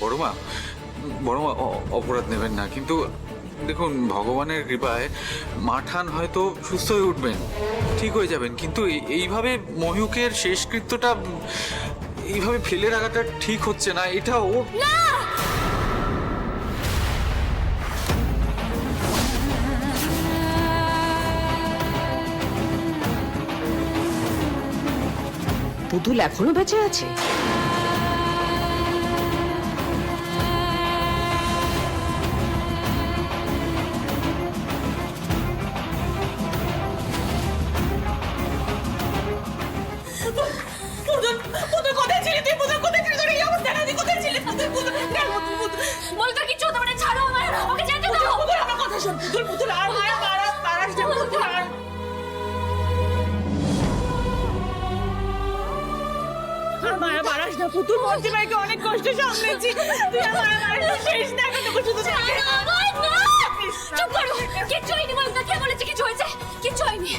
বড়মা বড়মা অ- অপরাধ নেবেন না। কিন্তু দেখুন ভগবানের কৃপায় মাঠান হয়তো সুস্থ হয়ে উঠবেন ঠিক হয়ে যাবেন। কিন্তু এই- এইভাবে মহিউকের শেষকৃত্যটা এইভাবে ফেলে রাখাটা ঠিক হচ্ছে না এটা ওর পুতুল এখনও বেঁচে আছে? পুতুল পুতুল কোথায় ছিলি তুই? পুতুল কোথায় ছিলি? তোর এই অবস্থা না তুই কোথায় ছিলি? পুতুল পুতুল পুতুল বলতো কিছু হতে পারে ছাড়ো আমার আমাকে যেতে দাও। পুতুল আমার কথা শোন। পুতুল পুতুল আর না পুতুল আর মায়া মারাস না পুতুল ভাইকে অনেক কষ্ট সামলেছি। তুই আর মায়া মারাস শেষ দেখা তোকে শুধু চুপ করো। কিচ্ছু হয়নি বলতো কে বলেছে কিছু হয়েছে? কিচ্ছু হয়নি।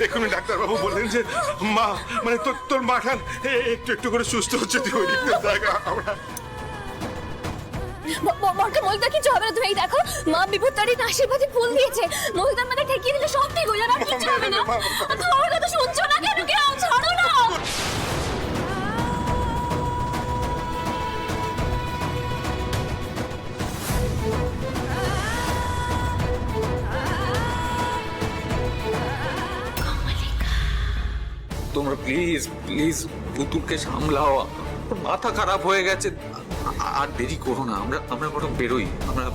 এক্ষুনি ডাক্তারবাবু বললেন যে মা মানে তোর তোর মাখান একটু একটু করে সুস্থ হচ্ছে তুই ওই দিকটা দেখ আমরা মরকে মলদা কিছু হবে না তুমি দেখো মা বিপত্তারির আশীর্বাদে ফুল দিয়েছে মহিলার মানে ঠেকিয়ে দিলে সব ঠিক হয়ে যাবে আর কিছু হবে না। তুমি আমার কথা শুনছো না কেন কেউ? ছাড়ো না! তোমরা প্লিজ প্লিজ পুতুলকে সামলাও। মাথা খারাপ হয়ে গেছে। আর দেরি করো না, আমরা আমরা বরং বেরোই। আমরা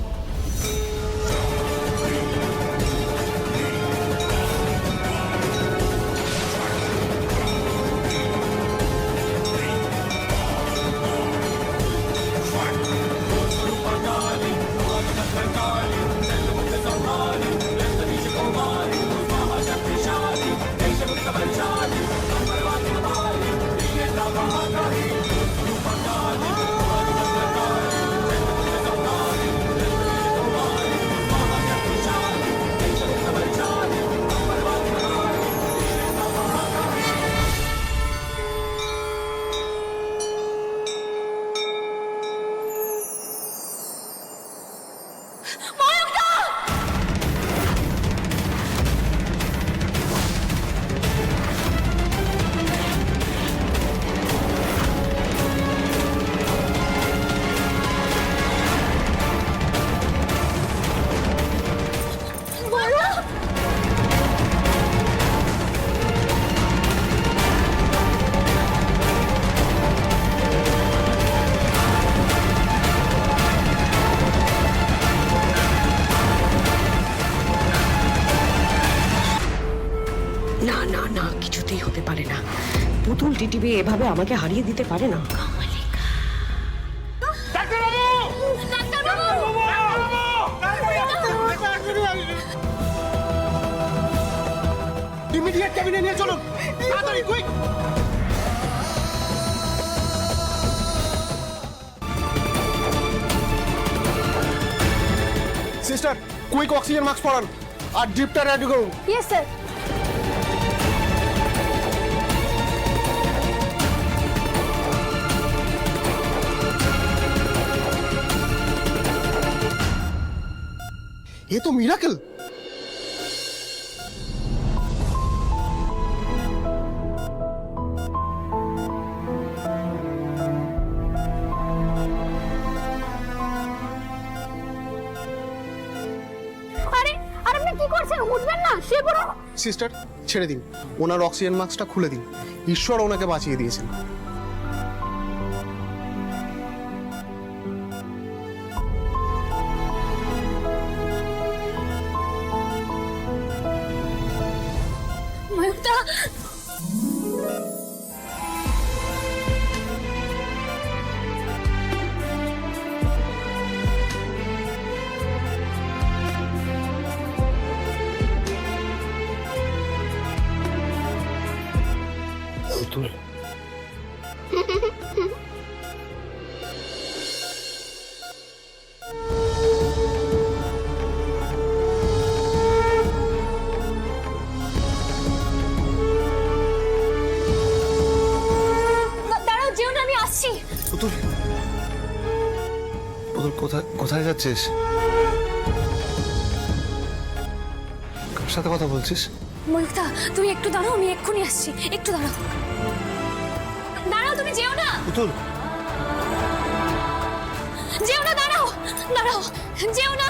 এভাবে আমাকে হারিয়ে দিতে পারে না। ইমিডিয়েট ক্যাবিনে নিয়ে চলুন। তাড়াতাড়ি quick sister quick oxygen mask পরান। আর ড্রিপটা রেডি করুন। ইয়েস স্যার এ তো মিরাকেল সিস্টার ছেড়ে দিন। ওনার অক্সিজেন মাস্কটা খুলে দিন। ঈশ্বর ওনাকে বাঁচিয়ে দিয়েছেন। কোথায় কার সাথে কথা বলছিস? ময়ূকদা তুমি একটু দাঁড়াও আমি এক্ষুনি আসছি। একটু দাঁড়াও। দাঁড়াও তুমি যেও না। পুতুল। যেও না দাঁড়াও। দাঁড়াও। যেও না।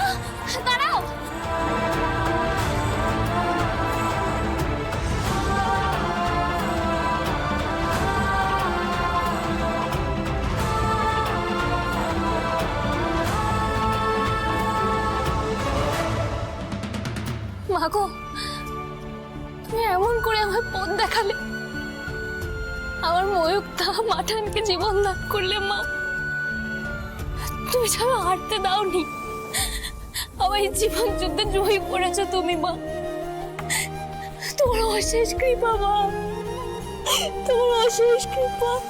ময়ূকটা মাঠানকে জীবন দান করলে, মা, তুমি ছাড়া হাঁটতে দাওনি। আমার জীবন যুদ্ধে জয়ী করেছ তুমি, মা। তোমার অশেষ কৃপা, মা। তোমার অশেষ কৃপা।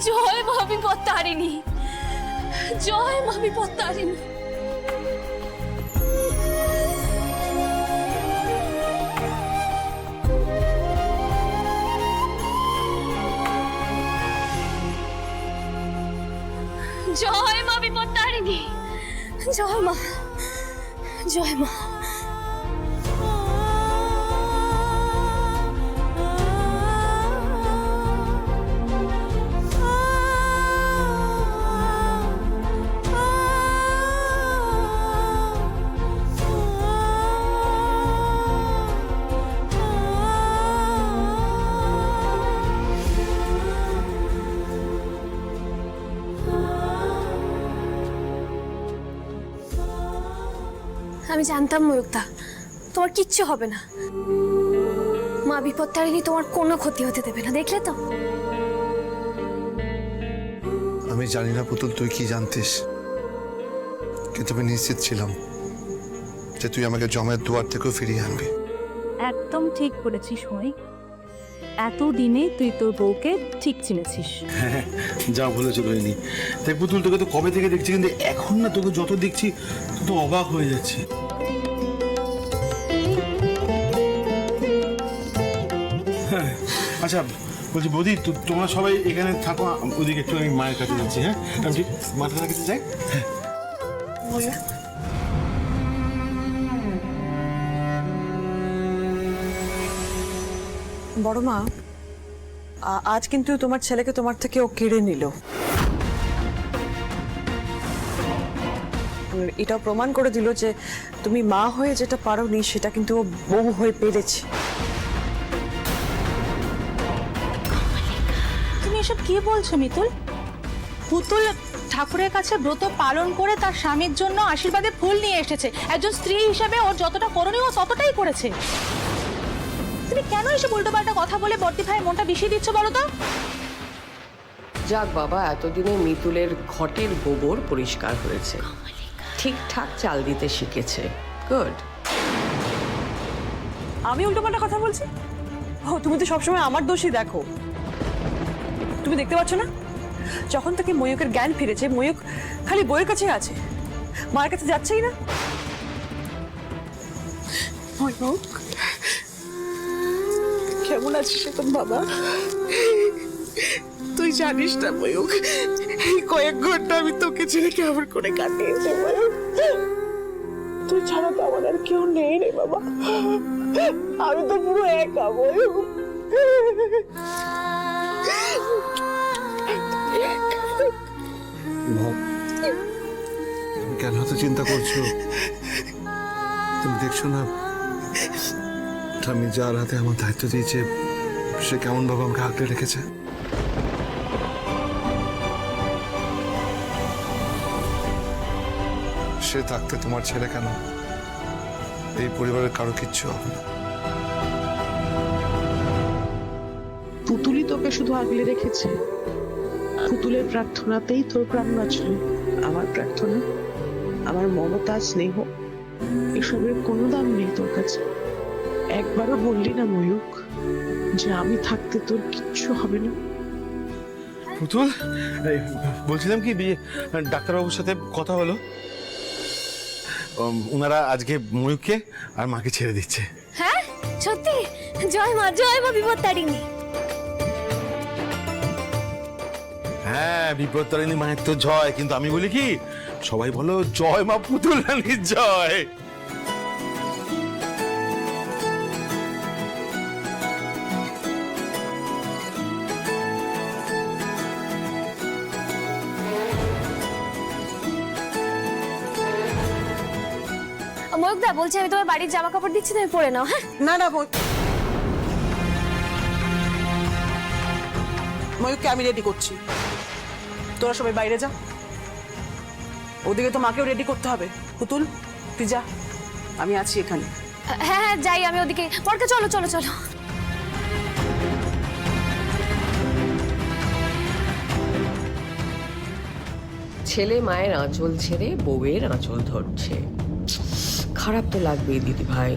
জয় মা বিপদ তারিণী। জয় মা বিপদ তারিণী। জয় মা জয় মা। আমি জানতাম ময়ূকদা তোমার কিচ্ছু হবে না। মা বিপদ তারিণী তোমার কোনো ক্ষতি হতে দেবে না দেখলে তো? আমি জানি না পুতুল তুই কি জানতিস? কিন্তু আমি নিশ্চিত ছিলাম যে তুই আমাকে জমের দুয়ার থেকেও ফিরিয়ে আনবি। একদম ঠিক করেছিস মই এতদিনে তুই তোর বউকে ঠিক চিনেছিস। যা বলেছ রোহিণী তাই পুতুল তোকে তো কবে থেকে দেখছি কিন্তু এখন না তোকে যত দেখছি তত অবাক হয়ে যাচ্ছি। আচ্ছা বলছি বৌদি তোমরা সবাই এখানে থাকো, ওদিকে একটু আমি মায়ের কাছে যাচ্ছি হ্যাঁ? আমি মাথার কাছে যাই। বড় মা আজ কিন্তু তোমার ছেলেকে তোমার থেকে ও কেড়ে নিল। এটাও প্রমাণ করে দিল যে তুমি মা হয়ে যেটা পারোনি, সেটা কিন্তু ও বউ হয়ে পেরেছে। এসব কি বলছো মিতুল? পুতুল ঠাকুরের কাছে ব্রত পালন করে তার স্বামীর জন্য আশীর্বাদে ফুল নিয়ে এসেছে। একজন স্ত্রী হিসেবে ওর যতটা করণীয় ও ততটাই করেছে। তুমি কেন এসে উল্টোপাল্টা কথা বলে বর্তি ভাই মনটা বিষিয়ে দিচ্ছ বলো তো? যাক বাবা এতদিনে মিতুলের ঘটের গোবর পরিষ্কার হয়েছে। ঠিকঠাক চাল দিতে শিখেছে। গুড। আমি উল্টোপাল্টা কথা বলছি? ও তুমি তো সবসময় আমার দোষই দেখো। তুমি দেখতে পাচ্ছ না? যখন থেকে ময়ূকের জ্ঞান ফিরেছে, ময়ূক খালি বইয়ের কাছে আছে। মায়ের কাছে যাচ্ছেই না। ময়ূক, কেমন আছিস এখন বাবা? তুই জানিস না ময়ূক, এই কয়েক ঘণ্টা আমি তোকে ছেড়ে কেমন করে কাটিয়েছি ময়ূক তুই ছাড়া তো আমার আর কেউ নেই রে বাবা। আমি তো পুরো একা ময়ূক। কেন এত চিন্তা করছ? তুমি দেখছ না আমি যার হাতে আমার দায়িত্ব দিয়েছে, সে কেমন ভাবে আমাকে আঁকড়ে রেখেছে? সে থাকতে তোমার ছেলে কেন? এই পরিবারের কারও কিচ্ছু হবে না। পুতুলই তোকে শুধু আগলে রেখেছে? পুতুলের প্রার্থনাতেই তোর প্রাণ বাঁচল আমার প্রার্থনা আমার মমতা স্নেহ এসবের কোনো দাম নেই তোর কাছে। একবারও বললি না ময়ূক যে আমি থাকতে তোর কিচ্ছু হবে না। পুতুল বলছিলাম কি বিয়ে ডাক্তারবাবুর সাথে কথা হলো। ওনারা আজকে ময়ূককে আর মাকে ছেড়ে দিচ্ছে। হ্যাঁ সত্যি? জয় মা জয় মা বিপদ তারিণী। হ্যাঁ বিপত্তারিণী মায়ের তো জয় কিন্তু আমি বলি কি সবাই বলো জয় মা পুতুল রানীর জয়। ময়ূকদা বলছি আমি তোমার বাড়ির জামা কাপড় দিচ্ছি তুমি পরে নাও হ্যাঁ? না না ময়ূককে আমি রেডি করছি। তোরা সবাই বাইরে যা। ওদিকে তো মাকেও রেডি করতে হবে। পুতুল তুই যা। আমি আছি এখানে। হ্যাঁ হ্যাঁ যাই আমি ওদিকে। পরকে চলো চলো চলো। ছেলে মায়ের আঁচল ছেড়ে বউয়ের আঁচল ধরছে। খারাপ তো লাগবেই দিদি ভাই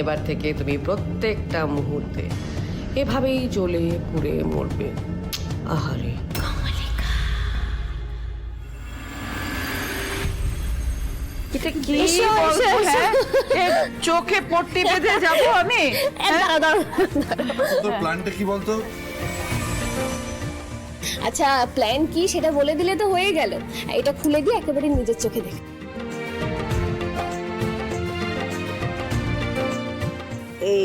এবার থেকে তুমি প্রত্যেকটা মুহূর্তে এভাবেই জ্বলে পুড়ে মরবে। আহারে এটা কি এসো। চোখে পট্টি বেঁধে যাব আমি? দাঁড়াও। তোর প্ল্যানটা কি বলতো? আচ্ছা প্ল্যান কি সেটা বলে দিলে তো হয়ে গেল। এটা খুলে দিয়ে একেবারে নিজের চোখে দেখ। এই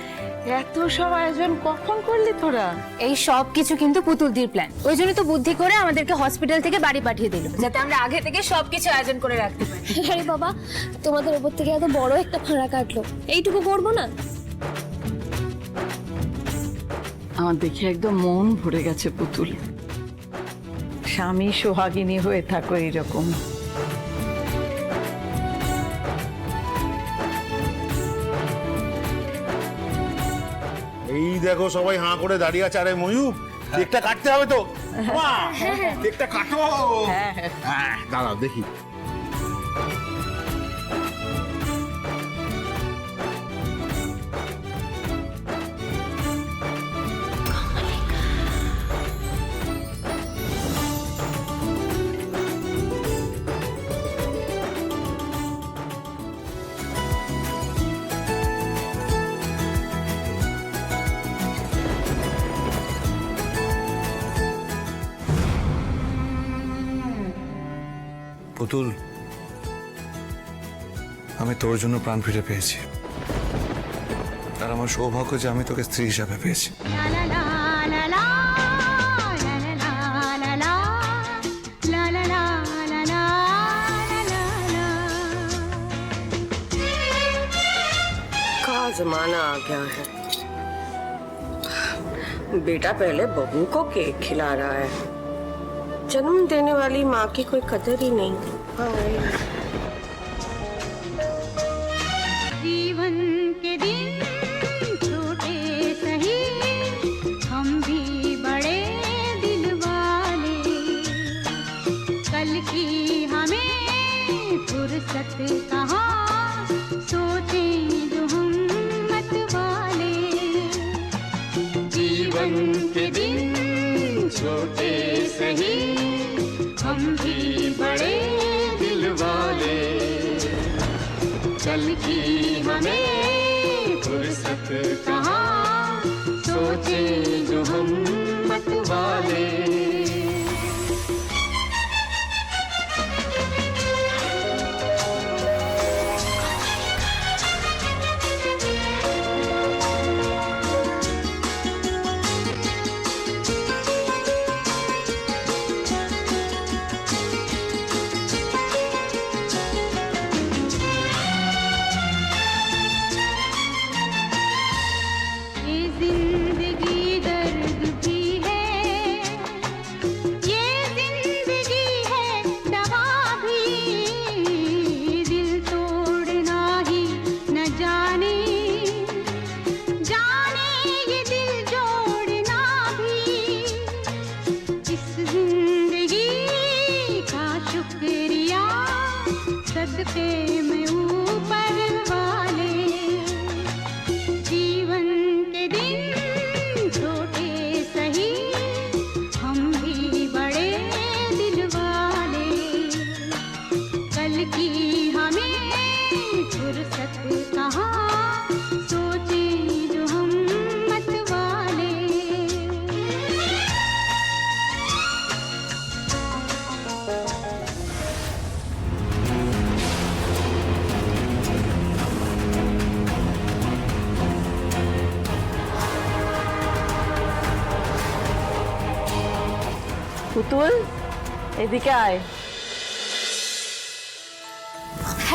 এত সব আয়োজন কখন করলি তোরা? এই সব কিছু কিন্তু পুতুলদির প্ল্যান ওই জন্য তো বুদ্ধি করে আমাদেরকে হসপিটাল থেকে বাড়ি পাঠিয়ে দিল যাতে আমরা আগে থেকে সব কিছু আয়োজন করে রাখতে পারি। আরে বাবা তোমাদের উপর থেকে এত বড় একটা ফাঁড়া কাটলো। এইটুকু করব না? আমার দেখে একদম মন ভরে গেছে পুতুল। স্বামী সোহাগিনী হয়ে থাকো এইরকম। দেখো সবাই হাঁ করে দাঁড়িয়ে আছে। আরে ময়ূর কেকটা কাটতে হবে তো? মা, কেকটা কাটো। হ্যাঁ দাঁড়াও দেখি। পুতুল আমি তোর জন্য প্রাণ ফিরে পেয়েছি আর আমার সৌভাগ্য যে আমি তোকে স্ত্রী হিসাবে পেয়েছি का जमाना आ गया है बेटा पहले बहू को केक खिला रहा है जन्म देने वाली माँ की कोई कदर ही नहीं जीवन के दिन छोटे सही, हम भी बड़े दिल वाले। कल की हमें फुर्सत कहाँ, सोचे मत वाले। जीवन के दिन छोटे सही, हम भी बड़े वाले चल की हमें फुर्सत कहाँ? सोचे जो हम मत वाले की हमें फुर्सत कहाँ? सोचे जो हम मत वाले। পুতুল এদিকে আয়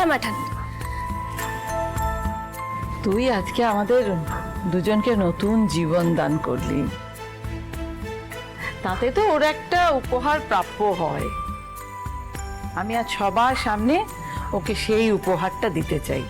মাঠান তুই আজকে আমাদের দুজনকে নতুন জীবন দান করলি। তাতে তো ওর একটা উপহার প্রাপ্য হয়। আমি আজ সবার সামনে ওকে সেই উপহারটা দিতে চাই।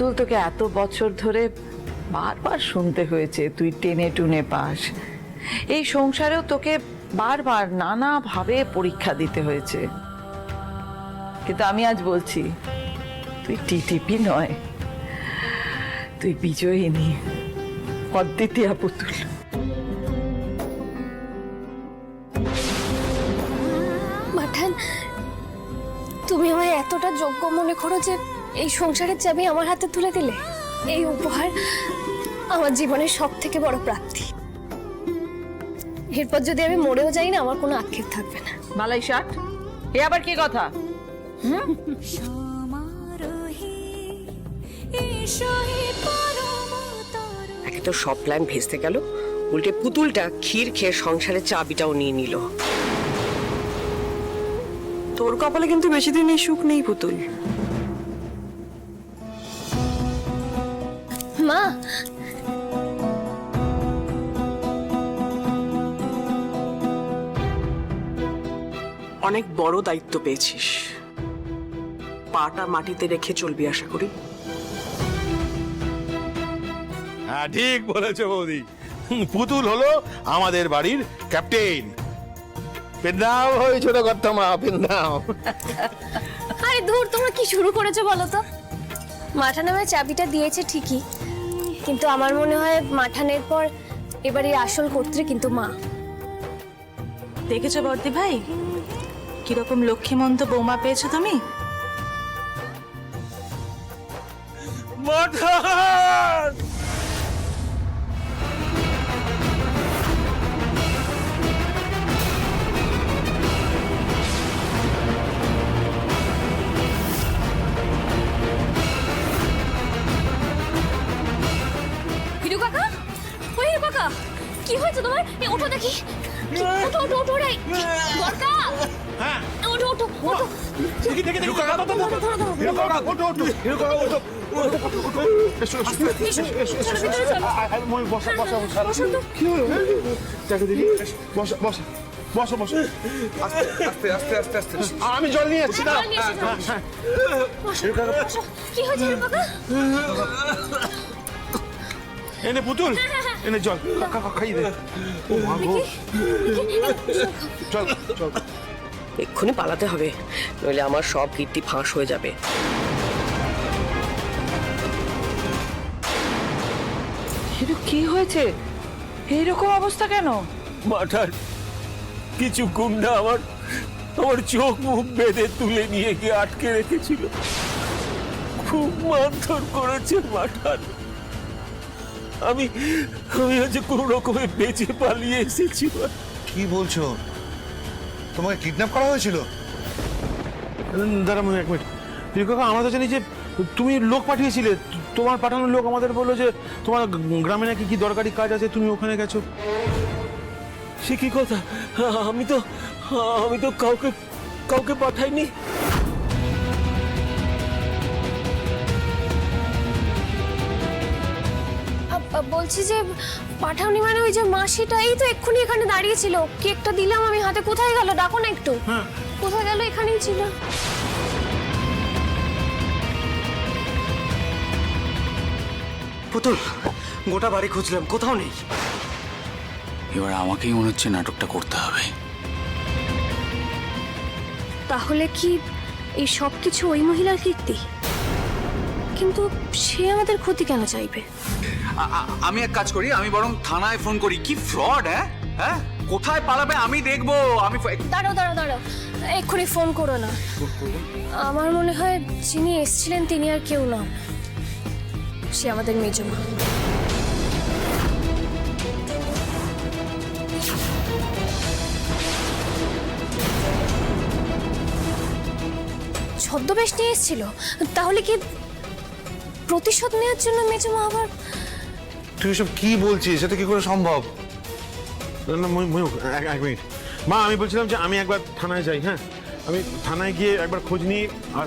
পুতুল তোকে এত বছর ধরে বারবার শুনতে হয়েছে, তুই টেনে টুনে পাস। এই সংসারেও তোকে বারবার নানাভাবে পরীক্ষা দিতে হয়েছে। কিন্তু আমি আজ বলছি, তুই টিটিপি নয়, তুই বিজয়িনী, অদ্বিতীয়া পুতুল। মাঠান, তুমি আমায় এতটা যোগ্য মনে করো যে এই সংসারের চাবি আমার হাতে তুলে দিলে এই উপহার আমার জীবনের সব থেকে বড় প্রাপ্তি। এরপর যদি আমি মরেও যাই না আমার কোনো আক্ষেপ থাকবে না। মালাই ষাট এ আবার কি কথা? একে তো সব প্ল্যান ভেস্তে গেল। উল্টে পুতুলটা ক্ষীর খেয়ে সংসারের চাবিটাও নিয়ে নিল। তোর কপালে কিন্তু বেশি দিন এই সুখ নেই পুতুল। মা। অনেক বড় দায়িত্ব পেয়েছিস। পাটা মাটিতে রেখে চলবি আশা করি। হ্যাঁ ঠিক বলেছ বৌদি। হুম, পুতুল হলো আমাদের বাড়ির ক্যাপ্টেন। পেন্দাও হয়ে ছোট করতাম পেন্দাও আরে দূর তোমরা কি শুরু করেছ বলো তো? মাঠান আমায় চাবিটা দিয়েছে ঠিকই। কিন্তু আমার মনে হয় মাঠানের পর এবারে এই আসল কর্ত্রী কিন্তু মা। দেখেছ বর্দি ভাই? কীরকম লক্ষ্মীমন্ত বৌমা পেয়েছ তুমি? মাঠান! হয়েছে তোমার? এ ওঠো দেখি। ওঠো ওঠো ওঠো রে। হ্যাঁ। ওঠো ওঠো ওঠো। দেখি দেখি দেখি। তো ধরো, ধরো, ধরো। ওঠো ওঠো। ওঠো। আমি জল নিয়ে যাচ্ছি না হয়েছে হিরু কাকা এনে পুতুল। এনে জল কাকা খাই দে। ও মা গো। চল চল। এক্ষুনি পালাতে হবে নইলে আমার সব কীর্তি ফাঁস হয়ে যাবে। হিরু কি হয়েছে? এইরকম অবস্থা কেন? মাঠার কিছু গুন্ডা আমার আমার চোখ মুখ বেঁধে তুলে নিয়ে গিয়ে আটকে রেখেছিল। খুব মারধর করেছে মাঠার। আমি আমি হচ্ছে কোনো রকমে বেঁচে পালিয়ে এসেছি। কি বলছো? তোমাকে কিডন্যাপ করা হয়েছিল? দাঁড়া এক মিনিট। হিরো কাকা আমরা তো জানি যে তুমি লোক পাঠিয়েছিলে। তোমার পাঠানো লোক আমাদের বলল যে তোমার গ্রামে নাকি কি দরকারি কাজ আছে তুমি ওখানে গেছো। সে কি কথা? আমি তো আমি তো কাউকে কাউকে পাঠাইনি। বলছি যে পাঠাওনি মানে ওই যে মাসিটা এই তো এক্ষুনি এখানে দাঁড়িয়ে ছিল কেকটা দিলাম আমি হাতে। কোথায় গেল? ডাকো না একটু। কোথায় গেল? এখানেই ছিল। পুতুল গোটা বাড়ি খুঁজলাম। কোথাও নেই। এবার আমাকেই মনে হচ্ছে নাটকটা করতে হবে। তাহলে কি এই সব কিছু ওই মহিলার কীর্তি? কিন্তু সে আমাদের ক্ষতি কেন চাইবে? আমি এক কাজ করি, আমি বরং থানায় ফোন করি। কি ফ্রড হ্যাঁ? হ্যাঁ? কোথায় পালাবে আমি দেখব, আমি দাঁড়াও দাঁড়াও দাঁড়াও। এক্ষুনি ফোন করো না। আমার মনে হয় যিনি এসেছিলেন তিনি আর কেউ নন। সে আমাদের মেজমা ছদ্মবেশ নিয়ে এসেছিল। তাহলে কি প্রতিশোধ নেওয়ার জন্য মেজমা আবার তুই সব কি বলছিস? সেটা কি করে সম্ভব? না, ময়ূক, এক এক মিনিট। মা আমি বলছিলাম যে আমি একবার থানায় যাই হ্যাঁ? আমি থানায় গিয়ে একবার খোঁজ নিই আর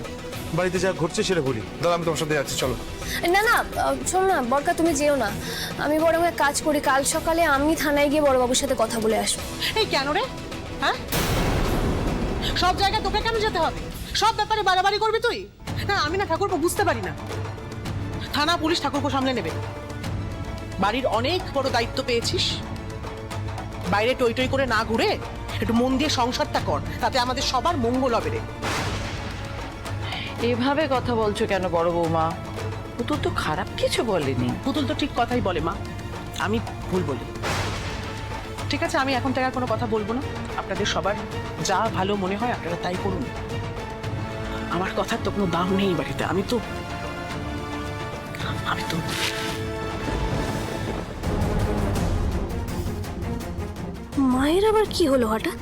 বাড়িতে যা ঘটছে সেটা বলি। দাদা আমি তোমার সাথে যাচ্ছি চলো। না না শোনো না বরকা তুমি যেও না। আমি বরং এক কাজ করি কাল সকালে আমি থানায় গিয়ে বড়বাবুর সাথে কথা বলে আসব। এই কেন রে? হ্যাঁ? সব জায়গায় তোকে কেন যেতে হবে? সব ব্যাপারে বাড়াবাড়ি করবি তুই? না আমি না ঠাকুরপো বুঝতে পারি না। থানা পুলিশ ঠাকুরপো সামলে নেবে। বাড়ির অনেক বড় দায়িত্ব পেয়েছিস। বাইরে টই টই করে না ঘুরে একটু মন দিয়ে সংসারটা কর তাতে আমাদের সবার মঙ্গল হবে রে। এভাবে কথা বলছো কেন বড় বৌমা? পুতুল তো খারাপ কিছু বলেনি। পুতুল তো ঠিক কথাই বলে মা। আমি ভুল বলি। ঠিক আছে আমি এখন থেকে আর কোনো কথা বলব না। আপনাদের সবার যা ভালো মনে হয় আপনারা তাই করুন। আমার কথার তো কোনো দাম নেই বাড়িতে। আমি তো আমি তো মায়ের আবার কি হলো হঠাৎ?